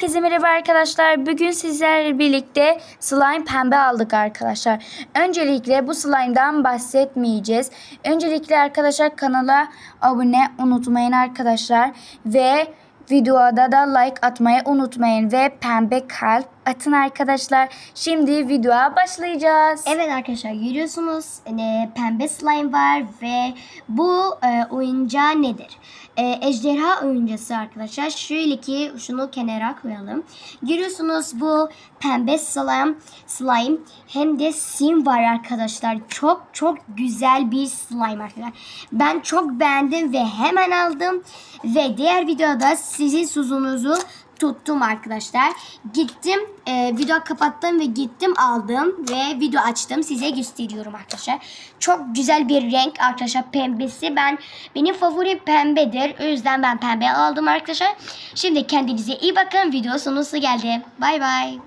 Herkese merhaba arkadaşlar. Bugün sizlerle birlikte slime pembe aldık arkadaşlar. Öncelikle bu slime'dan bahsetmeyeceğiz. Öncelikle arkadaşlar kanala abone unutmayın arkadaşlar. Ve videoda da like atmayı unutmayın. Ve pembe kalp atın arkadaşlar. Şimdi videoya başlayacağız. Evet arkadaşlar görüyorsunuz e, pembe slime var ve bu e, oyuncağı nedir? E, ejderha oyuncası arkadaşlar. Şöyle ki şunu kenara koyalım. Görüyorsunuz bu pembe slime, slime hem de sim var arkadaşlar. Çok çok güzel bir slime arkadaşlar. Ben çok beğendim ve hemen aldım. Ve diğer videoda sizin suzunuzu tuttum arkadaşlar. Gittim e, video kapattım ve gittim aldım ve video açtım size gösteriyorum arkadaşlar. Çok güzel bir renk arkadaşlar pembesi. Ben benim favorim pembedir. O yüzden ben pembe aldım arkadaşlar. Şimdi kendinize iyi bakın. Video sonusu geldi. Bay bay.